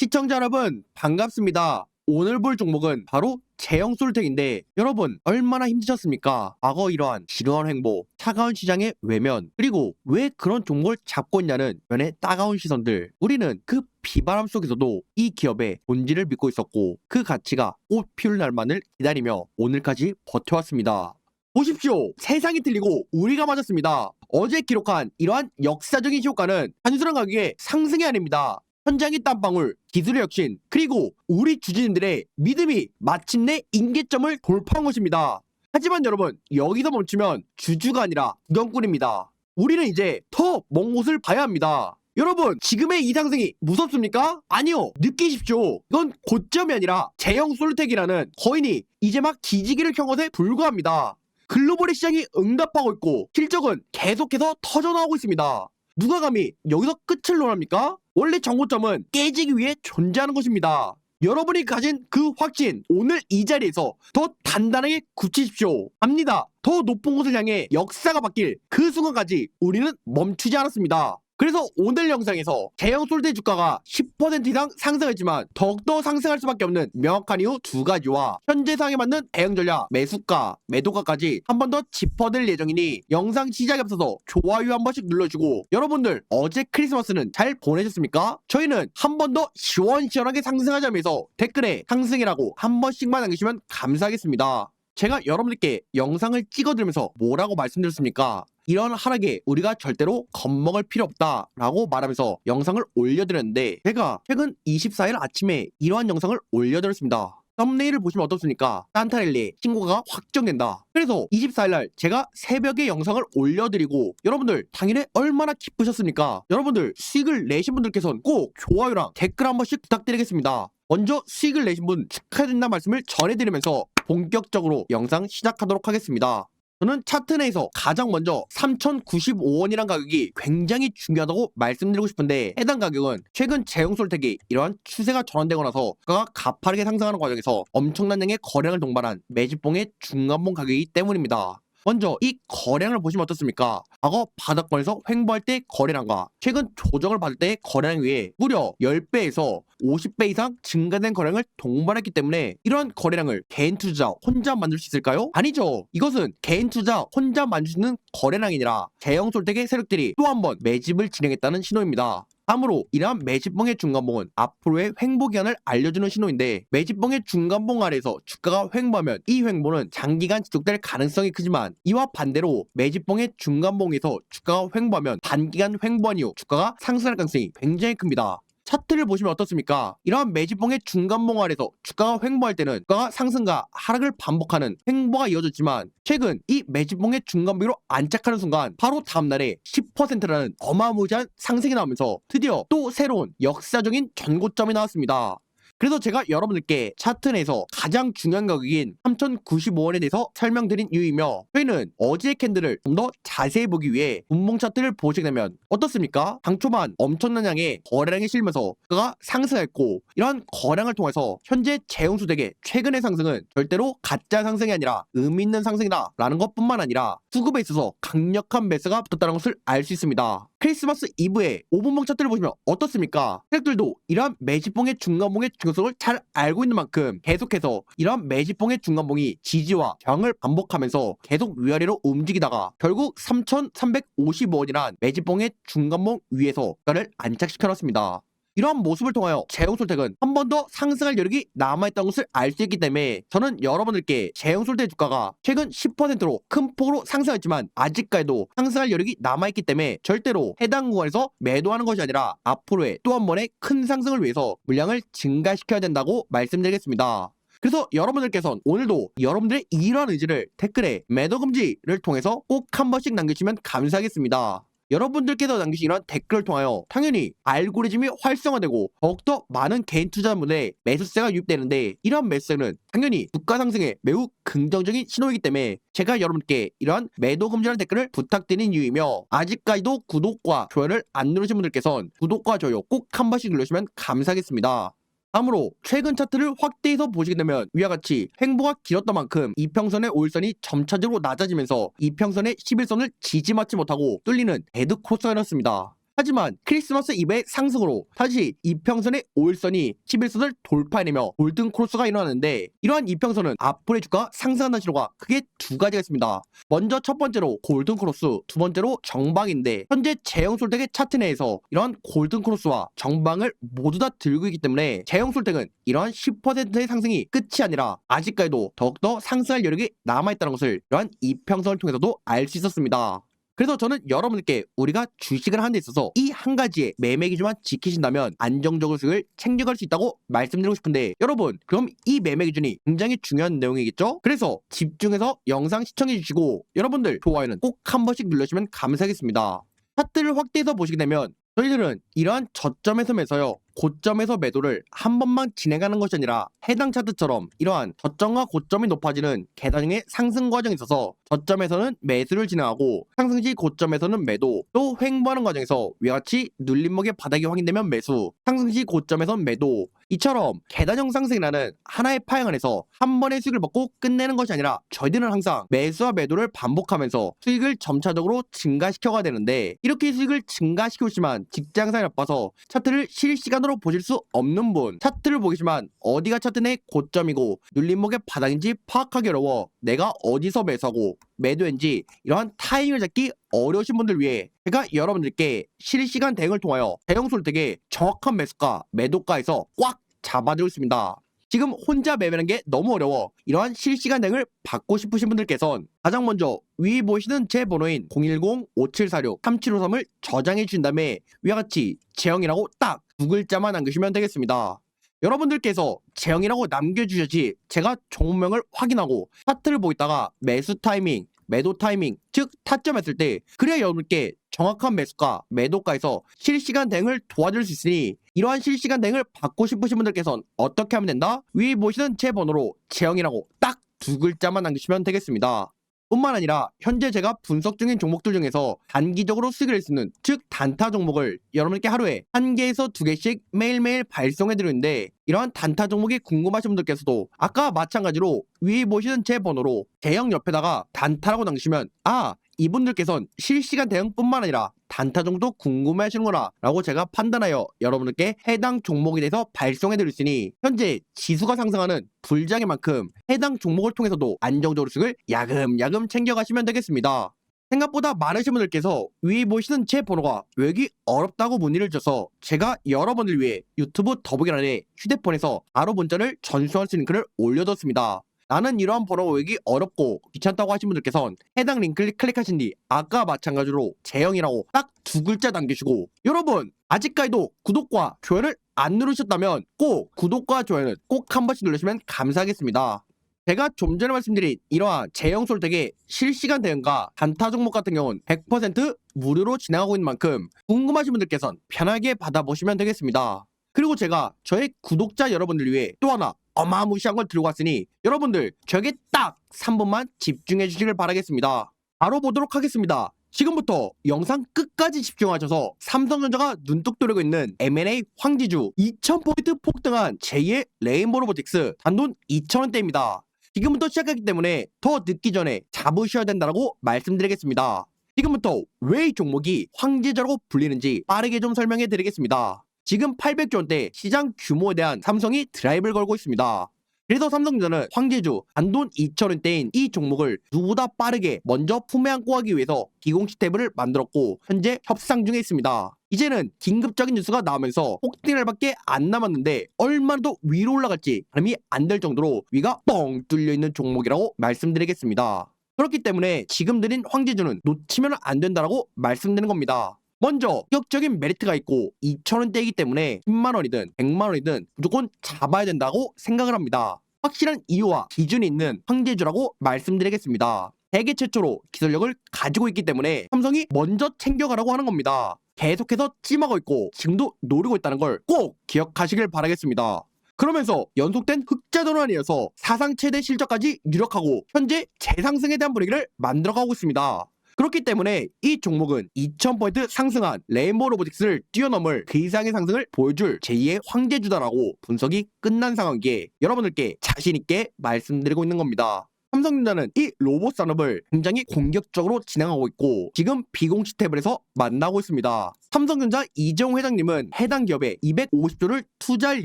시청자 여러분 반갑습니다. 오늘 볼 종목은 바로 제형 솔텍인데 여러분 얼마나 힘드셨습니까? 과거 이러한 지루한 행보, 차가운 시장의 외면 그리고 왜 그런 종목을 잡고 있냐는 면의 따가운 시선들 우리는 그 비바람 속에서도 이 기업의 본질을 믿고 있었고 그 가치가 꽃 피울 날만을 기다리며 오늘까지 버텨왔습니다. 보십시오. 세상이 틀리고 우리가 맞았습니다. 어제 기록한 이러한 역사적인 효과는 단순한 가격의 상승이 아닙니다. 현장의 땀방울, 기술의 혁신, 그리고 우리 주주님들의 믿음이 마침내 인계점을 돌파한 것입니다. 하지만 여러분, 여기서 멈추면 주주가 아니라 구경꾼입니다. 우리는 이제 더 먼 곳을 봐야 합니다. 여러분, 지금의 이 상승이 무섭습니까? 아니요, 느끼십시오. 이건 고점이 아니라 제형 솔텍이라는 거인이 이제 막 기지개를 켠 것에 불과합니다. 글로벌의 시장이 응답하고 있고 실적은 계속해서 터져나오고 있습니다. 누가 감히 여기서 끝을 논합니까? 원래 정고점은 깨지기 위해 존재하는 것입니다. 여러분이 가진 그 확신 오늘 이 자리에서 더 단단하게 굳히십시오. 합니다. 더 높은 곳을 향해 역사가 바뀔 그 순간까지 우리는 멈추지 않았습니다. 그래서 오늘 영상에서 제형 솔드 주가가 10% 이상 상승했지만 더욱더 상승할 수밖에 없는 명확한 이유 두 가지와 현재 상에 맞는 대응 전략, 매수가, 매도가까지 한 번 더 짚어드릴 예정이니 영상 시작에 앞서서 좋아요 한 번씩 눌러주고 여러분들 어제 크리스마스는 잘 보내셨습니까? 저희는 한 번 더 시원시원하게 상승하자면서 댓글에 상승이라고 한 번씩만 남기시면 감사하겠습니다. 제가 여러분들께 영상을 찍어드리면서 뭐라고 말씀드렸습니까? 이런 하락에 우리가 절대로 겁먹을 필요 없다라고 말하면서 영상을 올려드렸는데 제가 최근 24일 아침에 이러한 영상을 올려드렸습니다. 썸네일을 보시면 어떻습니까? 산타렐리 신고가 확정된다. 그래서 24일날 제가 새벽에 영상을 올려드리고 여러분들 당일에 얼마나 기쁘셨습니까? 여러분들 수익을 내신 분들께서는 꼭 좋아요랑 댓글 한 번씩 부탁드리겠습니다. 먼저 수익을 내신 분 축하드린다는 말씀을 전해드리면서 본격적으로 영상 시작하도록 하겠습니다. 저는 차트 내에서 가장 먼저 3,095원이란 가격이 굉장히 중요하다고 말씀드리고 싶은데 해당 가격은 최근 제형솔택이 이러한 추세가 전환되고 나서 주가가 가파르게 상승하는 과정에서 엄청난 양의 거량을 동반한 매집봉의 중간봉 가격이기 때문입니다. 먼저 이 거량을 보시면 어떻습니까? 과거 바닥권에서 횡보할 때 거래량과 최근 조정을 받을 때의 거래량 위에 무려 10배에서 50배 이상 증가된 거량을 동반했기 때문에 이러한 거래량을 개인 투자 혼자 만들 수 있을까요? 아니죠. 이것은 개인 투자 혼자 만들 수 있는 거래량이 아니라 대형 솔택의 세력들이 또 한 번 매집을 진행했다는 신호입니다. 다음으로 이러한 매집봉의 중간봉은 앞으로의 횡보 기간을 알려주는 신호인데 매집봉의 중간봉 아래에서 주가가 횡보하면 이 횡보는 장기간 지속될 가능성이 크지만 이와 반대로 매집봉의 중간봉에서 주가가 횡보하면 단기간 횡보한 이후 주가가 상승할 가능성이 굉장히 큽니다. 차트를 보시면 어떻습니까? 이러한 매집봉의 중간봉 아래서 주가가 횡보할 때는 주가가 상승과 하락을 반복하는 횡보가 이어졌지만 최근 이 매집봉의 중간봉으로 안착하는 순간 바로 다음날에 10%라는 어마무지한 상승이 나오면서 드디어 또 새로운 역사적인 전고점이 나왔습니다. 그래서 제가 여러분들께 차트 내에서 가장 중요한 가격인 3,095원에 대해서 설명드린 이유이며 저희는 어제의 캔들을 좀 더 자세히 보기 위해 분봉 차트를 보시게 되면 어떻습니까? 당초만 엄청난 양의 거래량이 실면서 그가 상승했고 이러한 거량을 통해서 현재 재홍수덱의 최근의 상승은 절대로 가짜 상승이 아니라 의미 있는 상승이다 라는 것뿐만 아니라 수급에 있어서 강력한 매수가 붙었다는 것을 알 수 있습니다. 크리스마스 이브에 5분봉 차트를 보시면 어떻습니까? 세력들도 이러한 매집봉의 중간봉의 중요성을 잘 알고 있는 만큼 계속해서 이러한 매집봉의 중간봉이 지지와 저항을 반복하면서 계속 위아래로 움직이다가 결국 3,355원이란 매집봉의 중간봉 위에서 가를 안착시켜 놨습니다. 이러한 모습을 통하여 제형솔택은 한 번 더 상승할 여력이 남아있다는 것을 알 수 있기 때문에 저는 여러분들께 제형솔택 주가가 최근 10%로 큰 폭으로 상승했지만 아직까지도 상승할 여력이 남아있기 때문에 절대로 해당 구간에서 매도하는 것이 아니라 앞으로의 또 한 번의 큰 상승을 위해서 물량을 증가시켜야 된다고 말씀드리겠습니다. 그래서 여러분들께서는 오늘도 여러분들의 이러한 의지를 댓글에 매도 금지를 통해서 꼭 한 번씩 남겨주시면 감사하겠습니다. 여러분들께서 남기신 이런 댓글을 통하여 당연히 알고리즘이 활성화되고 더욱더 많은 개인 투자자분의 매수세가 유입되는데 이러한 매수세는 당연히 주가 상승에 매우 긍정적인 신호이기 때문에 제가 여러분께 이러한 매도 금지라는 댓글을 부탁드리는 이유이며 아직까지도 구독과 좋아요를 안 누르신 분들께서는 구독과 좋아요 꼭 한 번씩 눌러주시면 감사하겠습니다. 다음으로 최근 차트를 확대해서 보시게 되면 위와 같이 횡보가 길었던 만큼 이평선의 5일선이 점차적으로 낮아지면서 이평선의 11선을 지지 맞지 못하고 뚫리는 데드 코스가 일어났습니다. 하지만 크리스마스 이브의 상승으로 다시 이평선의 5일선이 11선을 돌파해내며 골든 크로스가 일어나는데 이러한 이평선은 앞으로의 주가 상승한다는 신호가 크게 두 가지가 있습니다. 먼저 첫 번째로 골든 크로스, 두 번째로 정방인데 현재 제형솔택의 차트 내에서 이러한 골든 크로스와 정방을 모두 다 들고 있기 때문에 제형솔택은 이러한 10%의 상승이 끝이 아니라 아직까지도 더욱더 상승할 여력이 남아있다는 것을 이러한 이평선을 통해서도 알 수 있었습니다. 그래서 저는 여러분들께 우리가 주식을 하는 데 있어서 이 한 가지의 매매 기준만 지키신다면 안정적으로 수익을 챙겨갈 수 있다고 말씀드리고 싶은데 여러분 그럼 이 매매 기준이 굉장히 중요한 내용이겠죠? 그래서 집중해서 영상 시청해 주시고 여러분들 좋아요는 꼭 한 번씩 눌러주시면 감사하겠습니다. 차트를 확대해서 보시게 되면 저희들은 이러한 저점에서 매서요 고점에서 매도를 한 번만 진행하는 것이 아니라 해당 차트처럼 이러한 저점과 고점이 높아지는 계단형의 상승 과정에 있어서 저점에서는 매수를 진행하고 상승 시 고점에서는 매도 또 횡보하는 과정에서 위와 같이 눌림목의 바닥이 확인되면 매수 상승 시 고점에선 매도 이처럼 계단형 상승이라는 하나의 파행 안에서 한 번의 수익을 먹고 끝내는 것이 아니라 저희들은 항상 매수와 매도를 반복하면서 수익을 점차적으로 증가시켜가 되는데 이렇게 수익을 증가시키고 있지만 직장상이 나빠서 차트를 실시간으로 보실 수 없는 분 차트를 보시지만 어디가 차트 내 고점이고 눌림목의 바닥인지 파악하기 어려워 내가 어디서 매수하고 매도인지 이러한 타이밍을 잡기 어려우신 분들 위해 제가 여러분들께 실시간 대응을 통하여 대형 솔택의 정확한 매수가 매도가에서 꽉 잡아드리고 있습니다. 지금 혼자 매매하는 게 너무 어려워 이러한 실시간 대응을 받고 싶으신 분들께선 가장 먼저 위 보시는 제 번호인 010-5746-3753을 저장해 주신 다음에 위와 같이 재영이라고 딱 두 글자만 남기시면 되겠습니다. 여러분들께서 재영이라고 남겨주셔야지 제가 종목명을 확인하고 차트를 보이다가 매수 타이밍, 매도 타이밍, 즉 타점했을 때 그래야 여러분께 정확한 매수가, 매도가에서 실시간 대응을 도와줄 수 있으니 이러한 실시간 대응을 받고 싶으신 분들께서는 어떻게 하면 된다? 위 보시는 제 번호로 재영이라고 딱 두 글자만 남기시면 되겠습니다. 뿐만 아니라 현재 제가 분석 중인 종목들 중에서 단기적으로 수익을 있는 즉 단타 종목을 여러분께 하루에 한 개에서 두 개씩 매일매일 발송해 드리는데 이러한 단타 종목이 궁금하신 분들께서도 아까 마찬가지로 위에 보시는 제 번호로 대형 옆에다가 단타라고 남기시면 아 이분들께선 실시간 대응뿐만 아니라 단타 정도 궁금해하시는구나 라고 제가 판단하여 여러분들께 해당 종목에 대해서 발송해 드릴 수 있으니 현재 지수가 상승하는 불장의 만큼 해당 종목을 통해서도 안정적으로 수익을 야금야금 챙겨가시면 되겠습니다. 생각보다 많으신 분들께서 위에 보시는 제 번호가 외기 어렵다고 문의를 주셔서 제가 여러분을 위해 유튜브 더보기란에 휴대폰에서 바로 문자를 전송할 수 있는 글을 올려뒀습니다. 나는 이러한 번호가 외기 어렵고 귀찮다고 하신 분들께선 해당 링크를 클릭하신 뒤 아까 마찬가지로 재영이라고 딱 두 글자 남기시고 여러분 아직까지도 구독과 좋아요를 안 누르셨다면 꼭 구독과 좋아요는 꼭 한 번씩 누르시면 감사하겠습니다. 제가 좀 전에 말씀드린 이러한 제형 솔택의 실시간 대응과 단타 종목 같은 경우는 100% 무료로 진행하고 있는 만큼 궁금하신 분들께선 편하게 받아보시면 되겠습니다. 그리고 제가 저의 구독자 여러분들 위해 또 하나 어마무시한 걸 들고 왔으니 여러분들 저에게 딱 3분만 집중해 주시길 바라겠습니다. 바로 보도록 하겠습니다. 지금부터 영상 끝까지 집중하셔서 삼성전자가 눈독 들이고 있는 M&A 황지주 2000포인트 폭등한 제2의 레인보 로보틱스 단돈 2,000원대입니다. 지금부터 시작하기 때문에 더 늦기 전에 잡으셔야 된다고 말씀드리겠습니다. 지금부터 왜 이 종목이 황제자라고 불리는지 빠르게 좀 설명해 드리겠습니다. 지금 800조 원대 시장 규모에 대한 삼성이 드라이브를 걸고 있습니다. 그래서 삼성전자는 황제주 단돈 2천원대인 이 종목을 누구보다 빠르게 먼저 품에 안고 하기 위해서 기공식 탭을 만들었고 현재 협상 중에 있습니다. 이제는 긴급적인 뉴스가 나오면서 폭등할 밖에 안 남았는데 얼마나 더 위로 올라갈지 가늠이 안 될 정도로 위가 뻥 뚫려 있는 종목이라고 말씀드리겠습니다. 그렇기 때문에 지금 드린 황제주는 놓치면 안 된다라고 말씀드리는 겁니다. 먼저 격적인 메리트가 있고 2천원대이기 때문에 10만원이든 100만원이든 무조건 잡아야 된다고 생각을 합니다. 확실한 이유와 기준이 있는 황제주라고 말씀드리겠습니다. 세계 최초로 기술력을 가지고 있기 때문에 삼성이 먼저 챙겨가라고 하는 겁니다. 계속해서 찜하고 있고 지금도 노리고 있다는 걸 꼭 기억하시길 바라겠습니다. 그러면서 연속된 흑자 전환이어서 사상 최대 실적까지 유력하고 현재 재상승에 대한 분위기를 만들어가고 있습니다. 그렇기 때문에 이 종목은 2000포인트 상승한 레인보우 로보틱스를 뛰어넘을 그 이상의 상승을 보여줄 제2의 황제주다라고 분석이 끝난 상황이기에 여러분들께 자신있게 말씀드리고 있는 겁니다. 삼성전자는 이 로봇 산업을 굉장히 공격적으로 진행하고 있고 지금 비공식 탭을에서 만나고 있습니다. 삼성전자 이재용 회장님은 해당 기업에 250조를 투자할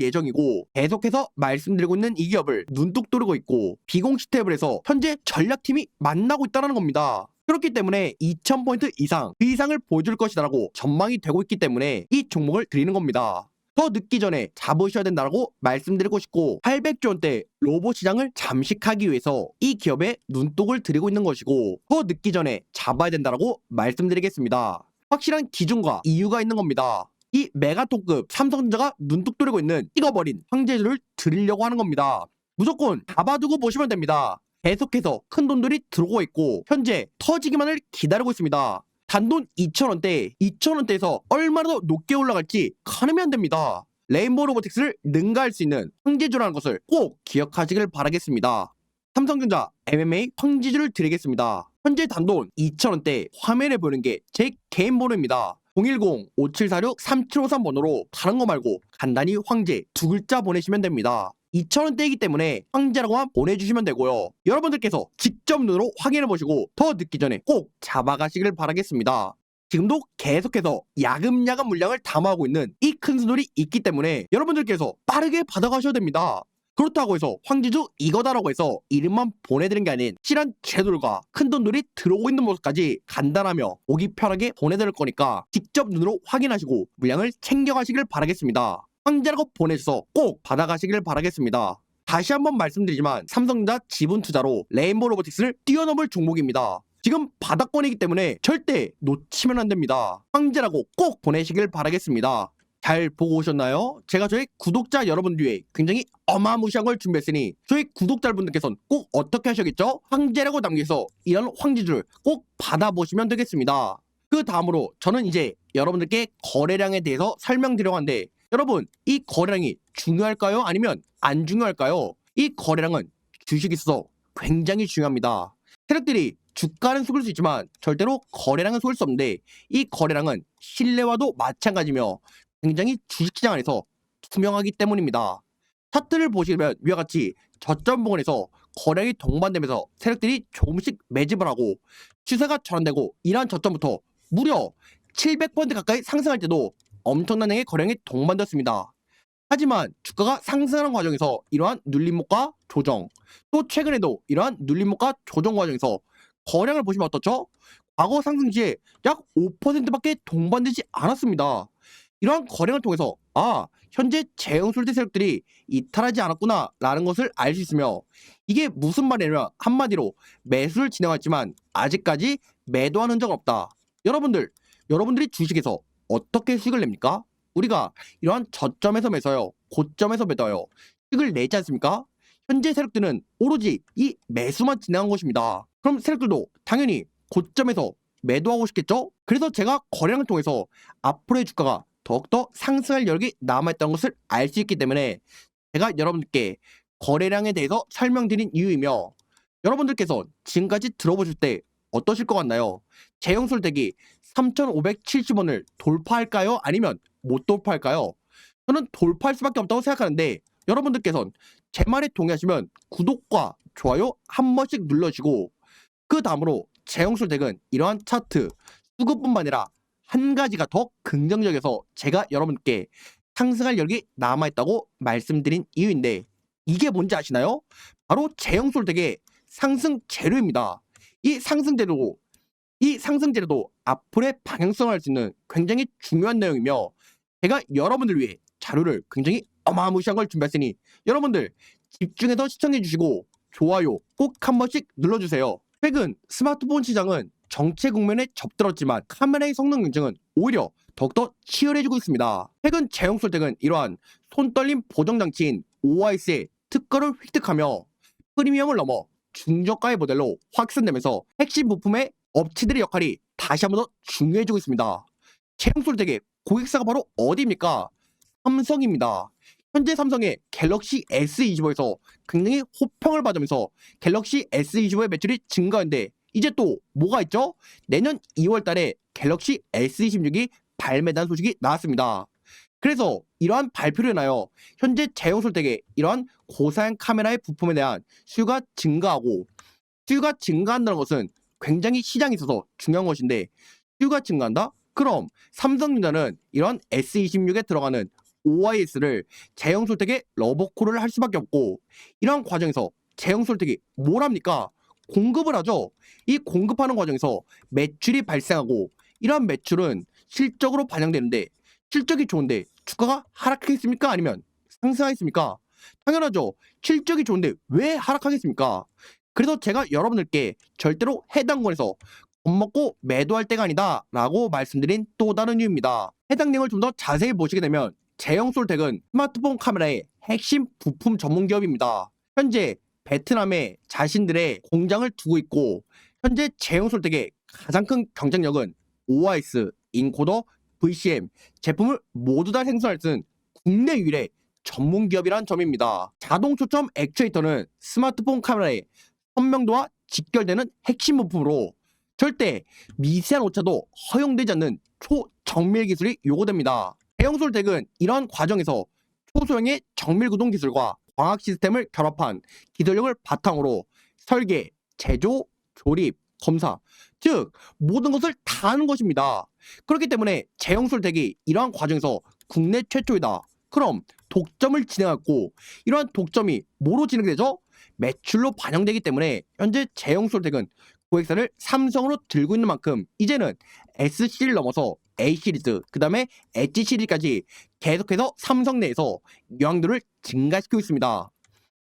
예정이고 계속해서 말씀드리고 있는 이 기업을 눈뚝 도르고 있고 비공식 탭을에서 현재 전략팀이 만나고 있다는 겁니다. 그렇기 때문에 2000포인트 이상 그 이상을 보여줄 것이다라고 전망이 되고 있기 때문에 이 종목을 드리는 겁니다. 더 늦기 전에 잡으셔야 된다고 말씀드리고 싶고 800조 원대 로봇 시장을 잠식하기 위해서 이 기업에 눈독을 들이고 있는 것이고 더 늦기 전에 잡아야 된다고 말씀드리겠습니다. 확실한 기준과 이유가 있는 겁니다. 이 메가톤급 삼성전자가 눈독 들이고 있는 찍어버린 황제주를 드리려고 하는 겁니다. 무조건 잡아두고 보시면 됩니다. 계속해서 큰 돈들이 들어오고 있고 현재 터지기만을 기다리고 있습니다. 단돈 2,000원대, 2,000원대에서 얼마나 더 높게 올라갈지 가늠이 안 됩니다. 레인보우 로보틱스를 능가할 수 있는 황제주라는 것을 꼭 기억하시길 바라겠습니다. 삼성전자 MMA 황제주를 드리겠습니다. 현재 단돈 2,000원대 화면에 보이는 게 제 개인 번호입니다. 010-5746-3753번호로 다른 거 말고 간단히 황제 두 글자 보내시면 됩니다. 2,000원대이기 때문에 황제라고만 보내주시면 되고요. 여러분들께서 직접 눈으로 확인해 보시고 더 늦기 전에 꼭 잡아가시길 바라겠습니다. 지금도 계속해서 야금야금 물량을 담아오고 있는 이 큰 수들이 있기 때문에 여러분들께서 빠르게 받아가셔야 됩니다. 그렇다고 해서 황지주 이거다라고 해서 이름만 보내드린 게 아닌 실한 제도들과 큰 돈들이 들어오고 있는 모습까지 간단하며 오기 편하게 보내드릴 거니까 직접 눈으로 확인하시고 물량을 챙겨가시길 바라겠습니다. 황제라고 보내셔서 꼭 받아가시길 바라겠습니다. 다시 한번 말씀드리지만 삼성전자 지분 투자로 레인보우 로보틱스를 뛰어넘을 종목입니다. 지금 바닥권이기 때문에 절대 놓치면 안 됩니다. 황제라고 꼭 보내시길 바라겠습니다. 잘 보고 오셨나요? 제가 저희 구독자 여러분 뒤에 굉장히 어마무시한 걸 준비했으니 저희 구독자분들께서는 꼭 어떻게 하셔야겠죠? 황제라고 남겨서 이런 황제주를 꼭 받아보시면 되겠습니다. 그 다음으로 저는 이제 여러분들께 거래량에 대해서 설명드려고 하는데 여러분 이 거래량이 중요할까요? 아니면 안 중요할까요? 이 거래량은 주식에 있어서 굉장히 중요합니다. 세력들이 주가는 속일 수 있지만 절대로 거래량은 속일 수 없는데 이 거래량은 신뢰와도 마찬가지며 굉장히 주식시장 안에서 투명하기 때문입니다. 차트를 보시면 위와 같이 저점 부근에서 거래량이 동반되면서 세력들이 조금씩 매집을 하고 추세가 전환되고 이러한 저점부터 무려 700% 가까이 상승할 때도 엄청난 양의 거래량이 동반되었습니다. 하지만 주가가 상승하는 과정에서 이러한 눌림목과 조정, 또 최근에도 이러한 눌림목과 조정 과정에서 거량을 보시면 어떻죠? 과거 상승 시에 약 5%밖에 동반되지 않았습니다. 이러한 거량을 통해서 아 현재 재형술대 세력들이 이탈하지 않았구나 라는 것을 알 수 있으며 이게 무슨 말이냐면 한마디로 매수를 진행했지만 아직까지 매도한 흔적은 없다. 여러분들 여러분들이 주식에서 어떻게 수익을 냅니까? 우리가 이러한 저점에서 매서요 고점에서 매도요 수익을 내지 않습니까? 현재 세력들은 오로지 이 매수만 진행한 것입니다. 그럼 세력들도 당연히 고점에서 매도하고 싶겠죠? 그래서 제가 거래량을 통해서 앞으로의 주가가 더욱더 상승할 여력이 남아있다는 것을 알 수 있기 때문에 제가 여러분들께 거래량에 대해서 설명드린 이유이며 여러분들께서 지금까지 들어보실 때 어떠실 것 같나요? 재형술대기 3,570원을 돌파할까요? 아니면 못 돌파할까요? 저는 돌파할 수밖에 없다고 생각하는데 여러분들께서는 제 말에 동의하시면 구독과 좋아요 한 번씩 눌러주시고 그 다음으로 재형술덱은 이러한 차트 수급뿐만 아니라 한 가지가 더 긍정적이어서 제가 여러분께 상승할 여력이 남아있다고 말씀드린 이유인데 이게 뭔지 아시나요? 바로 재형술덱의 상승 재료입니다. 이 상승 재료 이 상승 재료도 앞으로의 방향성을 알 수 있는 굉장히 중요한 내용이며 제가 여러분들 위해 자료를 굉장히 어마무시한 걸 준비했으니 여러분들 집중해서 시청해 주시고 좋아요 꼭 한 번씩 눌러주세요. 최근 스마트폰 시장은 정체 국면에 접들었지만 카메라의 성능 경쟁은 오히려 더욱더 치열해지고 있습니다. 최근 재형솔택은 이러한 손떨림 보정 장치인 OIS의 특허를 획득하며 프리미엄을 넘어 중저가의 모델로 확산되면서 핵심 부품의 업체들의 역할이 다시 한번 더 중요해지고 있습니다. 재형솔택의 고객사가 바로 어디입니까? 삼성입니다. 현재 삼성의 갤럭시 S25에서 굉장히 호평을 받으면서 갤럭시 S25의 매출이 증가했는데 이제 또 뭐가 있죠? 내년 2월 달에 갤럭시 S26이 발매된 소식이 나왔습니다. 그래서 이러한 발표를 인하여 현재 재형솔택의 이러한 고사양 카메라의 부품에 대한 수요가 증가하고 수요가 증가한다는 것은 굉장히 시장에 있어서 중요한 것인데 수요가 증가한다? 그럼 삼성전자는 이런 S26에 들어가는 OIS를 재형솔택에 러버콜을 할 수밖에 없고 이러한 과정에서 재형솔택이 뭘 합니까? 공급을 하죠. 이 공급하는 과정에서 매출이 발생하고 이러한 매출은 실적으로 반영되는데 실적이 좋은데 주가가 하락하겠습니까? 아니면 상승하겠습니까? 당연하죠. 실적이 좋은데 왜 하락하겠습니까? 그래서 제가 여러분들께 절대로 해당 권에서 겁먹고 매도할 때가 아니다 라고 말씀드린 또 다른 이유입니다. 해당 내용을 좀 더 자세히 보시게 되면 제형솔텍은 스마트폰 카메라의 핵심 부품 전문 기업입니다. 현재 베트남에 자신들의 공장을 두고 있고 현재 제형 솔텍의 가장 큰 경쟁력은 OIS, 인코더, VCM 제품을 모두 다 생산할 수 있는 국내 유일의 전문 기업이란 점입니다. 자동 초점 액추에이터는 스마트폰 카메라의 선명도와 직결되는 핵심 부품으로 절대 미세한 오차도 허용되지 않는 초정밀 기술이 요구됩니다. 대형솔텍은 이러한 과정에서 초소형의 정밀 구동 기술과 광학 시스템을 결합한 기술력을 바탕으로 설계, 제조, 조립, 검사, 즉 모든 것을 다 하는 것입니다. 그렇기 때문에 제형솔텍이 이러한 과정에서 국내 최초이다. 그럼 독점을 진행했고 이러한 독점이 뭐로 진행되죠? 매출로 반영되기 때문에 현재 제형솔텍은 고객사를 삼성으로 들고 있는 만큼 이제는 S 시리를 넘어서 A 시리즈, 그 다음에 엣지 시리즈까지 계속해서 삼성 내에서 영향도를 증가시키고 있습니다.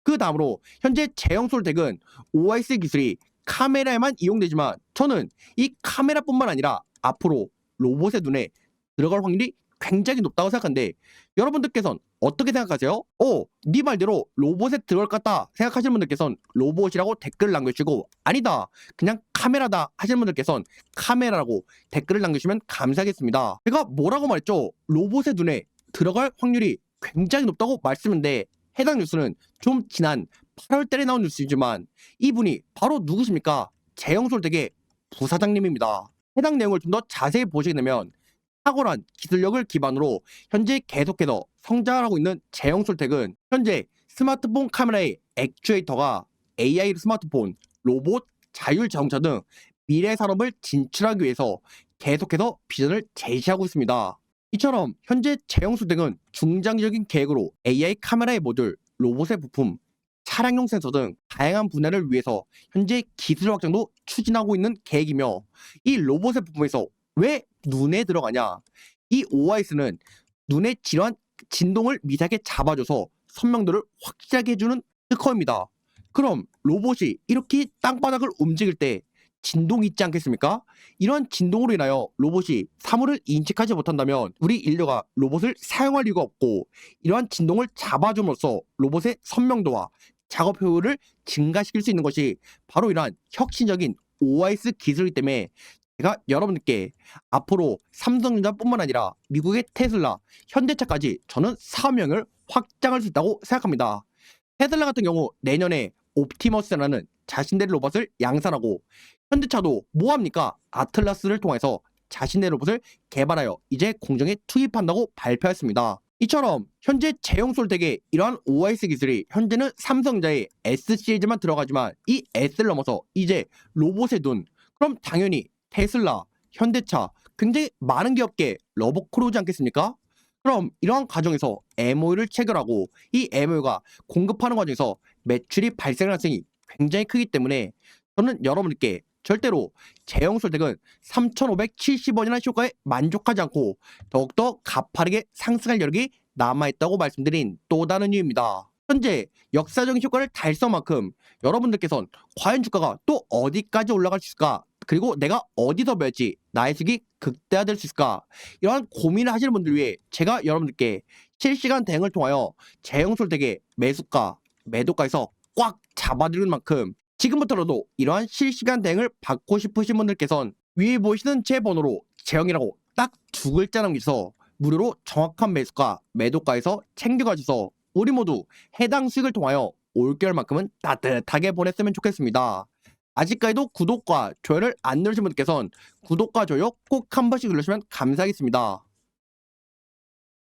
그 다음으로 현재 제형솔텍은 OIS 기술이 카메라에만 이용되지만 저는 이 카메라뿐만 아니라 앞으로 로봇의 눈에 들어갈 확률이 굉장히 높다고 생각하는데 여러분들께서는 어떻게 생각하세요? 어, 네 말대로 로봇에 들어갈 것 같다 생각하시는 분들께서는 로봇이라고 댓글을 남겨주시고 아니다 그냥 카메라다 하시는 분들께서는 카메라라고 댓글을 남겨주시면 감사하겠습니다. 제가 뭐라고 말했죠? 로봇의 눈에 들어갈 확률이 굉장히 높다고 말씀인데 해당 뉴스는 좀 지난 8월 달에 나온 뉴스이지만 이분이 바로 누구십니까? 재영솔택의 부사장님입니다. 해당 내용을 좀 더 자세히 보시게 되면 탁월한 기술력을 기반으로 현재 계속해서 성장하고 있는 제형솔텍은 현재 스마트폰 카메라의 액추에이터가 AI 스마트폰, 로봇, 자율자동차 등 미래 산업을 진출하기 위해서 계속해서 비전을 제시하고 있습니다. 이처럼 현재 제형솔텍은 중장기적인 계획으로 AI 카메라의 모듈, 로봇의 부품, 차량용 센서 등 다양한 분야를 위해서 현재 기술 확장도 추진하고 있는 계획이며 이 로봇의 부품에서 왜 눈에 들어가냐? 이 OIS는 눈의 질환 진동을 미세하게 잡아줘서 선명도를 확실하게 해주는 특허입니다. 그럼 로봇이 이렇게 땅바닥을 움직일 때 진동이 있지 않겠습니까? 이러한 진동으로 인하여 로봇이 사물을 인식하지 못한다면 우리 인류가 로봇을 사용할 이유가 없고 이러한 진동을 잡아줌으로써 로봇의 선명도와 작업 효율을 증가시킬 수 있는 것이 바로 이러한 혁신적인 OIS 기술이기 때문에 제가 여러분들께 앞으로 삼성전자뿐만 아니라 미국의 테슬라, 현대차까지 저는 사명을 확장할 수 있다고 생각합니다. 테슬라 같은 경우 내년에 옵티머스라는 자신들의 로봇을 양산하고 현대차도 뭐합니까? 아틀라스를 통해서 자신의 로봇을 개발하여 이제 공정에 투입한다고 발표했습니다. 이처럼 현재 제형 솔텍의 이러한 OIS 기술이 현재는 삼성자의 S 시리즈만 들어가지만 이 S를 넘어서 이제 로봇의 눈 그럼 당연히 테슬라, 현대차 굉장히 많은 기업계 러버콜 오지 않겠습니까? 그럼 이러한 과정에서 MOU를 체결하고 이 MOU가 공급하는 과정에서 매출이 발생할 가능성이 굉장히 크기 때문에 저는 여러분께 절대로 제형솔텍은 3,570원이라는 효과에 만족하지 않고 더욱더 가파르게 상승할 여력이 남아있다고 말씀드린 또 다른 이유입니다. 현재 역사적인 효과를 달성한 만큼 여러분들께서는 과연 주가가 또 어디까지 올라갈 수 있을까? 그리고 내가 어디서 매지 나의 수익이 극대화될 수 있을까? 이러한 고민을 하시는 분들 위해 제가 여러분들께 실시간 대응을 통하여 제형솔텍의 매수가, 매도가에서 꽉 잡아드리는 만큼 지금부터라도 이러한 실시간 대응을 받고 싶으신 분들께선 위에 보이시는 제 번호로 제형이라고 딱 두 글자 남겨서 무료로 정확한 매수가, 매도가에서 챙겨가셔서 우리 모두 해당 수익을 통하여 올겨울만큼은 따뜻하게 보냈으면 좋겠습니다. 아직까지도 구독과 좋아요를 안 누르신 분들께선 구독과 좋아요 꼭 한 번씩 눌러주시면 감사하겠습니다.